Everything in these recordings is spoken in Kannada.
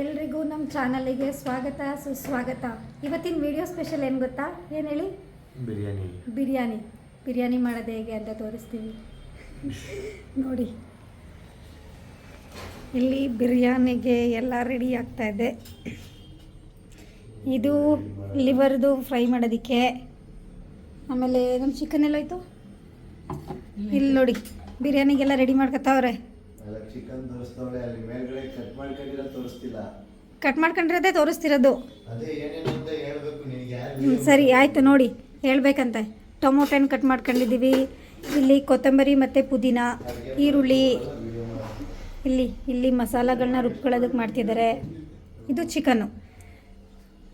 ಎಲ್ರಿಗೂ ನಮ್ಮ ಚಾನಲಿಗೆ ಸ್ವಾಗತ ಸುಸ್ವಾಗತ. ಇವತ್ತಿನ ವಿಡಿಯೋ ಸ್ಪೆಷಲ್ ಏನು ಗೊತ್ತಾ? ಏನು ಹೇಳಿ? ಬಿರಿಯಾನಿ. ಬಿರಿಯಾನಿ. ಬಿರಿಯಾನಿ ಮಾಡೋದು ಹೇಗೆ ಅಂತ ತೋರಿಸ್ತೀವಿ. ನೋಡಿ. ಇಲ್ಲಿ ಬಿರಿಯಾನಿಗೆ ಎಲ್ಲ ರೆಡಿ ಆಗ್ತಾ ಇದೆ. ಇದು ಲಿವರ್ದು ಫ್ರೈ ಮಾಡೋದಕ್ಕೆ. ಆಮೇಲೆ ನಮ್ಮ ಚಿಕನ್ ಎಲ್ಲ ಆಯಿತು ಇಲ್ಲಿ ನೋಡಿ. ಬಿರಿಯಾನಿಗೆಲ್ಲ ರೆಡಿ ಮಾಡ್ಕೊತಾವ್ರೆ ಚಿಕನ್ ತೋರಿಸ್ತವಳೆ ಅಲ್ಲಿ ಮೇಲ್ಗಡೆ ಕಟ್ ಮಾಡ್ಕೊಂಡಿರೋ ತೋರಿಸ್ತಿಲ್ಲ. ಕಟ್ ಮಾಡ್ಕೊಂಡಿರೋದೇ ತೋರಿಸ್ತಿರೋದು. ಅದೇ ಏನೇನು ಅಂತ ಹೇಳ್ಬೇಕು ನಿನಗೆ ಯಾರು ಸರಿ ಆಯಿತು ನೋಡಿ ಹೇಳ್ಬೇಕಂತೆ. ಟೊಮೊಟೊ ಹಣ್ಣು ಕಟ್ ಮಾಡ್ಕೊಂಡಿದ್ದೀವಿ. ಇಲ್ಲಿ ಕೊತ್ತಂಬರಿ ಮತ್ತು ಪುದೀನ ಈರುಳ್ಳಿ. ಇಲ್ಲಿ ಇಲ್ಲಿ ಮಸಾಲಗಳನ್ನ ರುಬ್ಕೊಳ್ಳೋದಕ್ಕೆ ಮಾಡ್ತಿದ್ದಾರೆ. ಇದು ಚಿಕನ್ನು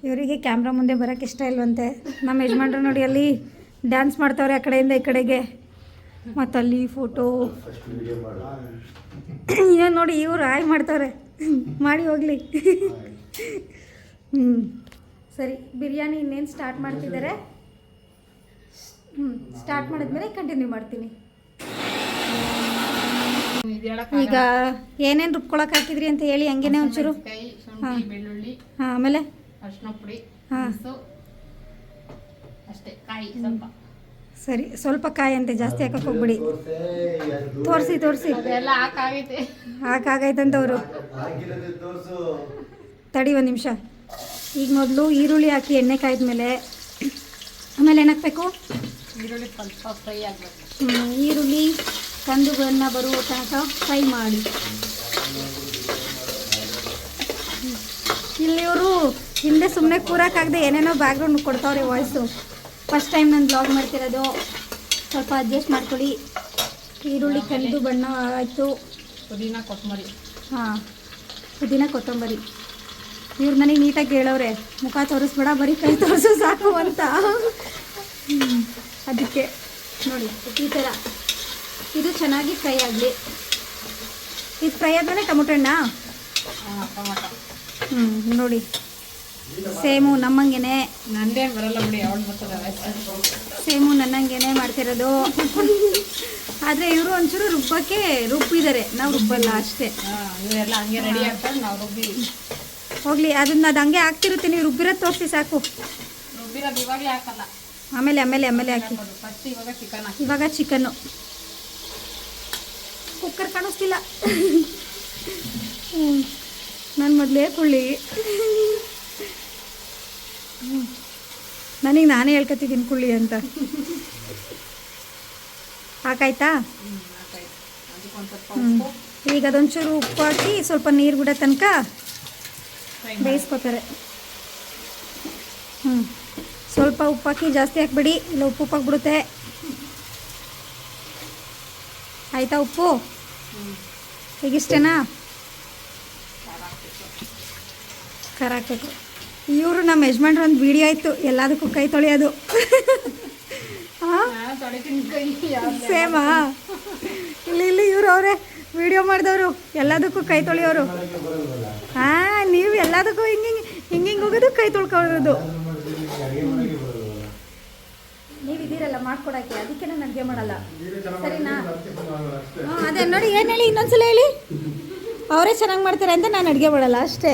ಇವರಿಗೆ ಕ್ಯಾಮ್ರಾ ಮುಂದೆ ಬರೋಕ್ಕೆ ಇಷ್ಟ ಇಲ್ವಂತೆ. ನಮ್ಮ ಯಜಮಾನ್ರು ನೋಡಿ ಅಲ್ಲಿ ಡ್ಯಾನ್ಸ್ ಮಾಡ್ತವ್ರೆ ಆ ಕಡೆಯಿಂದ ಈ ಕಡೆಗೆ. ಮತ್ತು ಅಲ್ಲಿ ಫೋಟೋ ಏನು ನೋಡಿ ಇವ್ರು ಆಯ್ ಮಾಡ್ತಾರೆ. ಮಾಡಿ ಹೋಗಲಿ. ಹ್ಞೂ ಸರಿ ಬಿರಿಯಾನಿ ಇನ್ನೇನು ಸ್ಟಾರ್ಟ್ ಮಾಡ್ತಿದ್ದಾರೆ? ಹ್ಞೂ ಸ್ಟಾರ್ಟ್ ಮಾಡಿದ್ಮೇಲೆ ಕಂಟಿನ್ಯೂ ಮಾಡ್ತೀನಿ. ಈಗ ಏನೇನು ರುಬ್ಕೊಳಕ್ಕೆ ಹಾಕಿದ್ರಿ ಅಂತ ಹೇಳಿ ಹಂಗೇನೆ ಒಂಚೂರು. ಹಾಂ. ಬೆಳ್ಳುಳ್ಳಿ ಹಾಂ ಆಮೇಲೆ? ಅರ್ಶಿನ ಪುಡಿ ಹಾ. ಅಷ್ಟೇ ಕಾಯಿ ಸ್ವಲ್ಪ. ಸರಿ ಸ್ವಲ್ಪ ಕಾಯಿ ಅಂತೆ ಜಾಸ್ತಿ ಹಾಕಕ್ಕೆ ಹೋಗ್ಬಿಡಿ. ತೋರ್ಸೇ, ತೋರಿಸಿ. ಹಾಕಾಗೈತೆ. ಅವರು ತಡಿ ಒಂದು ನಿಮಿಷ. ಈಗ ಮೊದಲು ಈರುಳ್ಳಿ ಹಾಕಿ ಎಣ್ಣೆ ಕಾಯ್ದ್ಮೇಲೆ ಆಮೇಲೆ ಏನಾಗಬೇಕು? ಈರುಳ್ಳಿ ಸ್ವಲ್ಪ ಫ್ರೈ ಆಗಬೇಕು. ಈರುಳ್ಳಿ ಕಂದುಗಳನ್ನ ಬರುವ ತನಕ ಫ್ರೈ ಮಾಡಿ. ಇಲ್ಲಿ ಇವರು ಹಿಂದೆ ಸುಮ್ಮನೆ ಕೂರಕ್ಕಾಗದೆ ಏನೇನೋ ಬ್ಯಾಕ್ಗ್ರೌಂಡ್ ಕೊಡ್ತಾವ್ರೆ ವಾಯ್ಸು ಫಸ್ಟ್ ಟೈಮ್ ನಾನು ಬ್ಲಾಗ್ ಮಾಡ್ತಿರೋದು. ಸ್ವಲ್ಪ ಅಡ್ಜಸ್ಟ್ ಮಾಡ್ಕೊಳ್ಳಿ. ಈರುಳ್ಳಿ ಕಂದು ಬಣ್ಣ ಆಯಿತು. ಪುದೀನ ಕೊತ್ತಂಬರಿ. ಹಾಂ ಪುದೀನ ಕೊತ್ತಂಬರಿ. ಇವ್ರ ನನಗೆ ನೀಟಾಗಿ ಹೇಳವ್ರೆ ಮುಖ ತೋರಿಸ್ಬೇಡ ಬರೀ ಕೈ ತೋರಿಸು ಸಾಕು ಅಂತ. ಅದಕ್ಕೆ. ನೋಡಿ ಈ ಥರ ಇದು ಚೆನ್ನಾಗಿ ಫ್ರೈ ಆಗಲಿ. ಇದು ಫ್ರೈ ಆದ್ಮೇಲೆ ಟೊಮೊಟೊ ಹಣ್ಣ? ಹ್ಞೂ ನೋಡಿ. ಸೇಮು ನಮ್ಮಂಗೆನೆ. ನಂದೇನು ಬರಲ್ಲ ಬಿಡಿ ಅವಳು ಬರ್ತದೆ ಸೇಮು ನನ್ನಂಗೆನೆ ಮಾಡ್ತಿರೋದು. ಆದರೆ ಇವರು ಒಂಚೂರು ರುಬ್ಬಕ್ಕೆ ರುಬ್ಬಿದ್ದಾರೆ ನಾವು ರುಬ್ಬಲ್ಲ ಅಷ್ಟೇ. ಹೋಗ್ಲಿ ಇವರೆಲ್ಲ ಹಂಗೆ ರೆಡಿ ಆಗ್ತಾರೆ ನಾವು ರುಬ್ಬಿ. ಹೋಗಲಿ ಅದನ್ನ ಅದು ಹಂಗೆ ಹಾಕ್ತಿರುತ್ತೆ. ನೀವು ರುಬ್ಬಿರೋದು ತೋರಿಸಿ ಸಾಕು. ರುಬ್ಬಿರೋದು ಇವಾಗಲೇ ಹಾಕಲ್ಲ. ಆಮೇಲೆ ಆಮೇಲೆ ಆಮೇಲೆ ಹಾಕಿ. ಫಸ್ಟ್ ಇವಾಗ ಚಿಕನ್ ಇವಾಗ ಚಿಕನ್ನು ಕುಕ್ಕರ್ ಕಾಣಿಸ್ತಿಲ್ಲ. ನಾನು ಮೊದಲೇ ಕುಳ್ಳಿ. ನನಗೆ ನಾನೇ ಹೇಳ್ಕೊತಿದ್ದೀನಿ ಕುಳ್ಳಿ ಅಂತ. ಹಾಕಾಯ್ತಾ ಈಗ ಅದೊಂಚೂರು ಉಪ್ಪು ಹಾಕಿ ಸ್ವಲ್ಪ ನೀರು ಬಿಡೋ ತನಕ ಬೇಯಿಸ್ಕೋತಾರೆ. ಹ್ಞೂ ಸ್ವಲ್ಪ ಉಪ್ಪು ಹಾಕಿ ಜಾಸ್ತಿ ಹಾಕ್ಬಿಡಿ, ಇಲ್ಲ ಉಪ್ಪು ಉಪ್ಪು ಹಾಕ್ಬಿಡುತ್ತೆ ಆಯಿತಾ ಉಪ್ಪು? ಈಗಿಷ್ಟೇನಾ ಖಾರ ಹಾಕ್ಬೇಕು. ಇವರು ನಮ್ಮ ಯಜಮಾನ್ರು ಒಂದು ವಿಡಿಯೋ ಆಯಿತು. ಎಲ್ಲದಕ್ಕೂ ಕೈ ತೊಳೆಯೋದು. ಸೇಮಾ ಇಲ್ಲಿ ಇಲ್ಲಿ ಇವ್ರು ಅವರೇ ವಿಡಿಯೋ ಮಾಡಿದವರು. ಎಲ್ಲದಕ್ಕೂ ಕೈ ತೊಳೆಯೋರು. ಹಾಂ ನೀವು ಎಲ್ಲದಕ್ಕೂ ಹಿಂಗೆ ಹಿಂಗೆ ಹಿಂಗೆ ಹೋಗೋದು, ಕೈ ತೊಳ್ಕೊಳ್ಳೋದು. ನೀವು ಇದೀರಲ್ಲ ಮಾಡ್ಕೊಡಕ್ಕೆ. ಅದಕ್ಕೆ ನಾನು ಅಡುಗೆ ಮಾಡಲ್ಲ. ಸರಿನಾ? ಅದೇ ನೋಡಿ, ಏನು ಹೇಳಿ? ಇನ್ನೊಂದ್ಸಲ ಹೇಳಿ. ಅವರೇ ಚೆನ್ನಾಗಿ ಮಾಡ್ತಾರೆ ಅಂತ ನಾನು ಅಡುಗೆ ಮಾಡಲ್ಲ, ಅಷ್ಟೇ.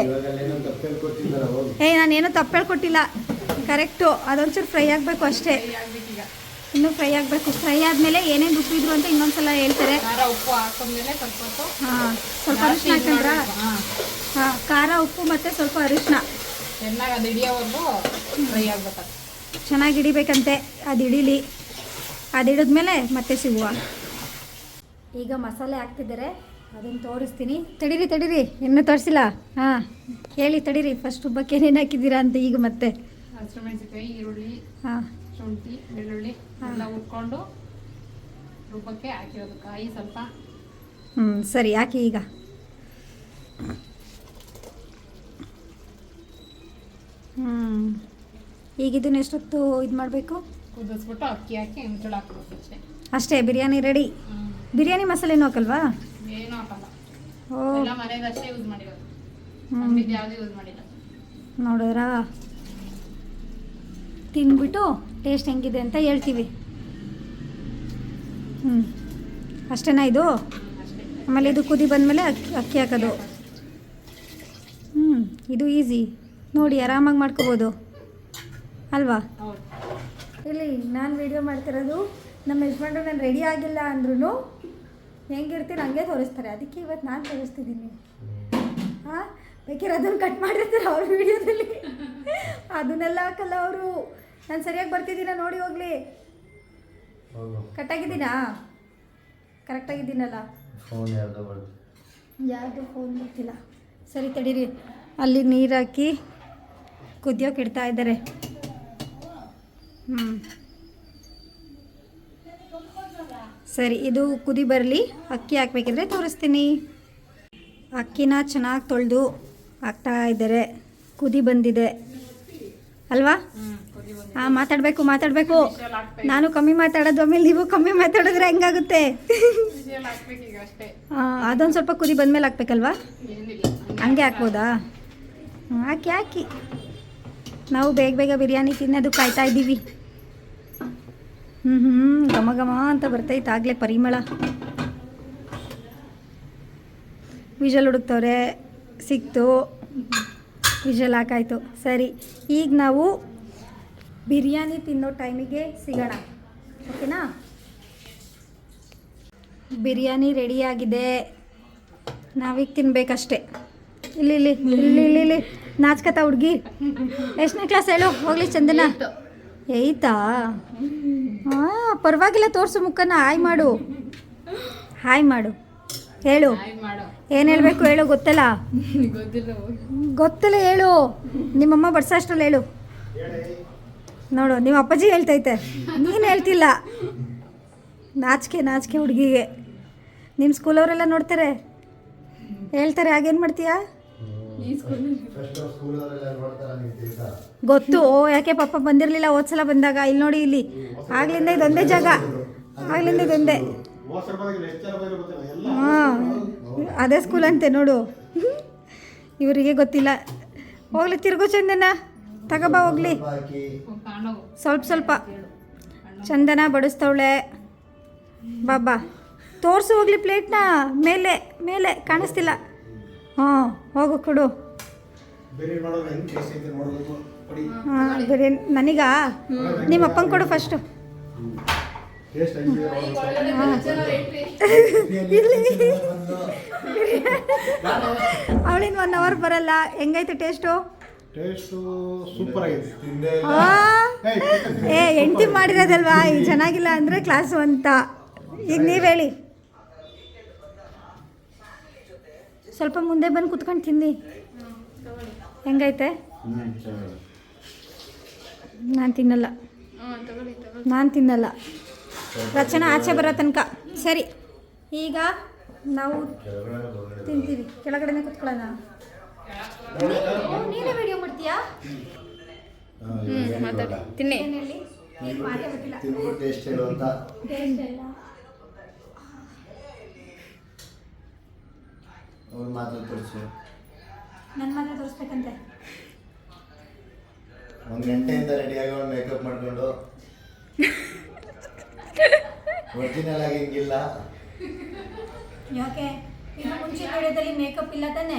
ಏಯ್ ನಾನೇನು ತಪ್ಪು ಹೇಳ್ಕೊಟ್ಟಿಲ್ಲ ಕರೆಕ್ಟು ಅದೊಂಚೂರು ಫ್ರೈ ಆಗಬೇಕು ಅಷ್ಟೇ. ಇನ್ನೂ ಫ್ರೈ ಆಗಬೇಕು. ಫ್ರೈ ಆದಮೇಲೆ ಏನೇನು ರುಬ್ಬಿದ್ರು ಅಂತ ಇನ್ನೊಂದ್ಸಲ ಹೇಳ್ತಾರೆ. ಖಾರ ಉಪ್ಪು ಹಾಕೊಂಡ್ಮೇಲೆ ಸ್ವಲ್ಪ ಹೊತ್ತು ಹಾಂ ಸ್ವಲ್ಪ ಅರಿಶಿನ ಹಾಕೊಂಡ್ರ? ಹಾ. ಹಾಂ ಖಾರ ಉಪ್ಪು ಮತ್ತು ಸ್ವಲ್ಪ ಅರಿಶಿನ ಚೆನ್ನಾಗಿ ಅದು ಫ್ರೈ ಆಗ್ಬೇಕು ಚೆನ್ನಾಗಿ ಹಿಡಿಬೇಕಂತೆ. ಅದು ಹಿಡೀಲಿ. ಅದು ಹಿಡಿದ್ಮೇಲೆ ಮತ್ತೆ ಸಿಗುವ. ಈಗ ಮಸಾಲೆ ಹಾಕ್ತಿದ್ದಾರೆ. ಅದನ್ನು ತೋರಿಸ್ತೀನಿ. ತಡೀರಿ ತಡೀರಿ. ಇನ್ನು ತೋರಿಸಿಲ್ಲ? ಹಾಂ. ಹೇಳಿ ತಡೀರಿ. ಫಸ್ಟ್ ಹಬ್ಬಕ್ಕೆ ಏನೇನು ಹಾಕಿದ್ದೀರಾ ಅಂತ ಈಗ ಮತ್ತೆ. ಹಸಿಮೆಣಸಿನ್ಕಾಯಿ ಈರುಳ್ಳಿ ಹಾಂ. ಶುಂಠಿ ಬೆಳ್ಳುಳ್ಳಿ. ಎಲ್ಲ ಹುರ್ಕೊಂಡು ರುಬ್ಬಕ್ಕೆ ಹಾಕಿರೋದು. ಕಾಯಿ ಸ್ವಲ್ಪ. ಹ್ಞೂ ಸರಿ ಹಾಕಿ ಈಗ. ಹ್ಞೂ ಈಗ ಇದನ್ನ ಎಷ್ಟೊತ್ತು ಇದು ಮಾಡಬೇಕು? ಕುದಿಸ್ಬಿಟ್ಟು ಅಕ್ಕಿ ಹಾಕಿ ಮುಚ್ಚಳ ಹಾಕ್ಬೇಕು ಅಷ್ಟೇ ಅಷ್ಟೇ ಬಿರಿಯಾನಿ ರೆಡಿ. ಬಿರಿಯಾನಿ ಮಸಾಲೆನೂ ಹಾಕಲ್ವಾ? ಏನೂ ಹಾಕಲ್ಲ. ಓ. ಎಲ್ಲ ಮನೆಯದಷ್ಟೇ ಯೂಸ್ ಮಾಡಿರೋದು. ಹ್ಮ್. ಅಂಗಡಿದು ಯಾವುದೂ ಯೂಸ್ ಮಾಡಿಲ್ಲ. ನೋಡಿದ್ರಾ? ತಿಂದ್ಬಿಟ್ಟು ಟೇಸ್ಟ್ ಹೆಂಗಿದೆ ಅಂತ ಹೇಳ್ತೀವಿ. ಹ್ಞೂ ಅಷ್ಟೇನಾ ಇದು? ಆಮೇಲೆ ಇದು ಕುದಿ ಬಂದಮೇಲೆ ಅಕ್ಕಿ ಅಕ್ಕಿ ಹಾಕೋದು. ಹ್ಞೂ ಇದು ಈಸಿ ನೋಡಿ ಆರಾಮಾಗಿ ಮಾಡ್ಕೋಬೋದು. ಅಲ್ವಾ? ಇಲ್ಲಿ ನಾನು ವಿಡಿಯೋ ಮಾಡ್ತಿರೋದು ನಮ್ಮ ಯಜಮಾನ್ರು ನಾನು ರೆಡಿ ಆಗಿಲ್ಲ ಅಂದ್ರೂ ಹೆಂಗಿರ್ತೀನಿ ಹಂಗೆ ತೋರಿಸ್ತಾರೆ. ಅದಕ್ಕೆ ಇವತ್ತು ನಾನು ತೋರಿಸ್ತಿದ್ದೀನಿ. ಹಾಂ? ಬೇಕಿದ್ರೆ ಅದನ್ನು ಕಟ್ ಮಾಡಿರ್ತಾರೆ ಅವ್ರ ವಿಡಿಯೋದಲ್ಲಿ. ಅದನ್ನೆಲ್ಲ ಹಾಕಲ್ಲ ಅವರು. ನಾನು ಸರಿಯಾಗಿ ಬರ್ತಿದ್ದೀನ ನೋಡಿ ಹೋಗ್ಲಿ. ಹೋಗು ಕಟ್ಟಾಗಿದ್ದೀನಾ ಕರೆಕ್ಟಾಗಿದ್ದೀನಲ್ಲ ಫೋನ್ ಯಾರ್ದು ಫೋನ್ ಬರ್ತಿಲ್ಲ. ಸರಿ ತಡೀರಿ. ಅಲ್ಲಿ ನೀರು ಹಾಕಿ ಕುದಿಯೋಕೆ ಇಡ್ತಾ ಇದ್ದಾರೆ. ಹ್ಞೂ ಸರಿ, ಇದು ಕುದಿ ಬರಲಿ. ಅಕ್ಕಿ ಹಾಕ್ಬೇಕಿದ್ರೆ ತೋರಿಸ್ತೀನಿ. ಅಕ್ಕಿನ ಚೆನ್ನಾಗಿ ತೊಳೆದು ಹಾಕ್ತಾ ಇದ್ದಾರೆ. ಕುದಿ ಬಂದಿದೆ. ಅಲ್ವಾ? ಹಾಂ, ಮಾತಾಡಬೇಕು ಮಾತಾಡಬೇಕು. ನಾನು ಕಮ್ಮಿ ಮಾತಾಡೋದು, ಆಮೇಲೆ ನೀವು ಕಮ್ಮಿ ಮಾತಾಡಿದ್ರೆ ಹೆಂಗಾಗುತ್ತೆ? ಹಾಂ, ಅದೊಂದು ಸ್ವಲ್ಪ ಕುದಿ ಬಂದಮೇಲೆ ಹಾಕ್ಬೇಕಲ್ವಾ? ಹಂಗೆ ಹಾಕ್ಬೋದಾ? ಹಾಕಿ ಹಾಕಿ. ನಾವು ಬೇಗ ಬೇಗ ಬಿರಿಯಾನಿ ತಿನ್ನೋದು ಕಾಯ್ತಾ ಇದ್ದೀವಿ. ಹ್ಞೂ ಹ್ಞೂ ಘಮ ಅಂತ ಬರ್ತೈತೆ. ಆಗಲೇ ಪರಿಮಳ. ವಿಜಲ್ ಹುಡುಕ್ತವ್ರೆ. ಸಿಕ್ತು. ವಿಜಲ್ ಹಾಕಾಯ್ತು. ಸರಿ, ಈಗ ನಾವು ಬಿರಿಯಾನಿ ತಿನ್ನೋ ಟೈಮಿಗೆ ಸಿಗೋಣ. ಓಕೆನಾ? ಬಿರಿಯಾನಿ ರೆಡಿಯಾಗಿದೆ ನಾವೀಗ ತಿನ್ಬೇಕಷ್ಟೇ. ಇಲ್ಲಿ ಇಲ್ಲಿ ಇಲ್ಲಿ ಇಲ್ಲಿ ಇಲ್ಲಿ ನಾಚ್ಕತ ಹುಡುಗಿ? ಎಷ್ಟನೇ ಕ್ಲಾಸ್ ಹೇಳು? ಹೋಗ್ಲಿ ಚಂದನ. ಏಯ್ತಾ? ಹಾಂ ಪರವಾಗಿಲ್ಲ ತೋರಿಸು ಮುಖನ. ಹಾಯ್ ಮಾಡು. ಹಾಯ್ ಮಾಡು. ಹೇಳು. ಏನ್ ಹೇಳಬೇಕು ಹೇಳು ಗೊತ್ತಲ್ಲ? ಗೊತ್ತಲ್ಲ ಹೇಳು. ನಿಮ್ಮಮ್ಮ ಬಡ್ಸೋ ಅಷ್ಟ್ರಲ್ಲಿ ಹೇಳು. ನೋಡು ನಿಮ್ಮ ಅಪ್ಪಾಜಿ ಹೇಳ್ತೈತೆ. ನೀನು ಹೇಳ್ತಿಲ್ಲ. ನಾಚಿಕೆ ನಾಚಿಕೆ ಹುಡುಗಿಗೆ. ನಿಮ್ಮ ಸ್ಕೂಲವರೆಲ್ಲ ನೋಡ್ತಾರೆ. ಹೇಳ್ತಾರೆ ಹಾಗೇನು ಮಾಡ್ತೀಯಾ? ಗೊತ್ತು. ಓ, ಯಾಕೆ ಪಾಪ ಬಂದಿರಲಿಲ್ಲ? ಹೋದ್ಸಲ ಬಂದಾಗ. ಇಲ್ಲಿ ನೋಡಿ, ಇಲ್ಲಿ. ಆಗ್ಲಿಂದ ಇದೊಂದೇ ಜಾಗ. ಆಗ್ಲಿಂದ ಇದೊಂದೇ. ಹಾಂ, ಅದೇ ಸ್ಕೂಲ್ ಅಂತೆ, ನೋಡು. ಇವರಿಗೆ ಗೊತ್ತಿಲ್ಲ. ಹೋಗ್ಲಿ, ತಿರುಗೋ ಚಂದನ. ತಗೋಬಾ, ಹೋಗ್ಲಿ. ಸ್ವಲ್ಪ ಸ್ವಲ್ಪ. ಚಂದನ ಬಡಿಸ್ತವಳೆ. ಬಾಬಾ ತೋರಿಸು ಹೋಗ್ಲಿ ಪ್ಲೇಟ್ನ. ಮೇಲೆ ಮೇಲೆ. ಕಾಣಿಸ್ತಿಲ್ಲ. ಹಾಂ ಹೋಗು ಕೊಡು. ಹಾಂ ಬಿರಿಯಾನಿ ನನಗಾ ನಿಮ್ಮ ಅಪ್ಪಂಗೆ ಕೊಡು ಫಸ್ಟು ಟೇಸ್ಟ್ ಹೆಂಗಿದೆ ಅವಳಿನ ಒನ್ ಅವರ್ ಬರಲ್ಲ. ಹೆಂಗೈತೆ ಟೇಸ್ಟು ಟೇಸ್ಟು ಸೂಪರ್ ಆಗಿದೆ ಏ ಹೆಂಡ್ತಿ ಮಾಡಿರೋದಲ್ವಾ? ಈಗ ಚೆನ್ನಾಗಿಲ್ಲ ಅಂದರೆ ಕ್ಲಾಸು ಅಂತ ಈಗ ನೀವು ಹೇಳಿ. ಸ್ವಲ್ಪ ಮುಂದೆ ಬಂದು ಕುತ್ಕೊಂಡು ತಿಂದು ಹೆಂಗೈತೆ? ನಾನು ತಿನ್ನಲ್ಲ. ನಾನು ತಿನ್ನಲ್ಲ. ರಚನಾ ಆಚೆ ಬರೋ ತನಕ. ಸರಿ ಈಗ ನಾವು ತಿಂತೀವಿ. ಕೆಳಗಡೆನೆ ಕುತ್ಕೊಳ್ಳೋಣ. ನೀನೇ ವಿಡಿಯೋ ಮಾಡ್ತೀಯಾ? ಹ್ಞೂ ಮಾತಾಡಿ. ತಿನ್ನಿ. ಟೇಸ್ಟ್ ಹೇಳು ಅಂತ ಟೇಸ್ಟ್ ಎಲ್ಲ ಅವ್ರು ಮಾತ್ರ ತೋರಿಸು. ನನ್ನ ಮಾತ್ರ ತೋರಿಸ್ಬೇಕಂತೆ. ಒಂದು ಗಂಟೆಯಿಂದ ರೆಡಿ ಆಗಿ ಮೇಕಪ್ ಮಾಡ್ಕೊಂಡು. ಒರಿಜಿನಲ್ ಆಗಿ ಹಿಂಗಿಲ್ಲ. ಯಾಕೆ? ಇದು ಮುಂಚಿನ ವಿಡಿಯೋದಲ್ಲಿ ಮೇಕಪ್ ಇಲ್ಲ ತಾನೆ?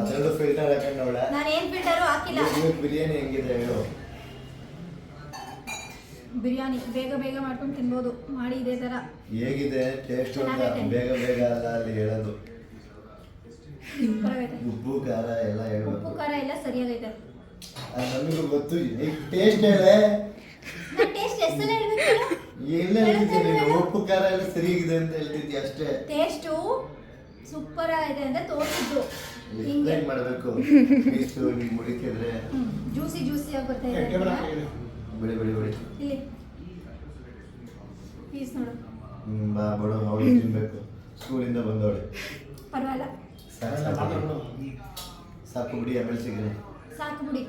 ಅದರಲ್ಲೂ ಫಿಲ್ಟರ್ ಹಾಕೊಂಡವಳೆ ನಾನು ಏನು ಫಿಲ್ಟರು ಹಾಕಿಲ್ಲ. ಬಿರಿಯಾನಿ ಹೆಂಗಿದೆ ಹೇಳು. ಬಿರಿಯಾನಿ ಬೇಗ ಬೇಗ ಮಾಡ್ಕೊಂಡು ತಿನ್ಬೋದು. ಮಾಡಿ ಇದೇ ಥರ ಹೇಗಿದೆ? ಟೇಸ್ಟ್ ಬೇಗ ಬೇಗ ಅಲ್ಲ ಅಲ್ಲಿ ಹೇಳೋದು. ಉಪ್ಪು ಖಾರ ಎಲ್ಲ ಉಪ್ಪು ಹೇಳ್ಬೇಕು ಖಾರ ಎಲ್ಲ ಸರಿಯಾಗೈತೆ. ಅದು ನಮಗೂ ಗೊತ್ತು. ಟೇಸ್ಟ್ ಹೇಳೆ. ನಾನು ಟೇಸ್ಟ್ ಎಷ್ಟೆಲ್ಲ ಹೇಳ್ಬೇಕು ಎಲ್ಲ ಹೇಳ್ತಿದ್ದೆ ನೀನು? ಉಪ್ಪು ಖಾರ ಎಲ್ಲ ಸರಿಯಾಗಿದೆ ಅಂತ ಹೇಳ್ತಿದ್ದೆ ಅಷ್ಟೇ? ಟೇಸ್ಟು ಸೂಪರ್ ಆಗಿದೆ ಅಂತ ತೋರಿಸಿದ್ದು. ಎಕ್ಸ್ಪ್ಲೈನ್ ಮಾಡಬೇಕು. ಪೀಸು ಹಿಂಗೆ ಮುಡಿಕಿದ್ರೆ ಜ್ಯೂಸಿ ಜ್ಯೂಸಿ ಆಗಿ ಬರ್ತಾ ಇದೆ ಬಿಡಿ ಬಿಡಿ ಬಿಡಿ. ಇಲ್ಲಿ. ಪೀಸ್ ನೋಡು. ಹ್ಮ್ ಬಾ ಬಡ ಅವಳು ತಿನ್ಬೇಕು. ಸ್ಕೂಲಿಂದ ಬಂದವಳೆ. ಪರವಾಗಿಲ್ಲ. ಸಾಕು ಬಿಡಿ ಆಮೇಲೆ ಸಾಕು ಬಿಡಿ.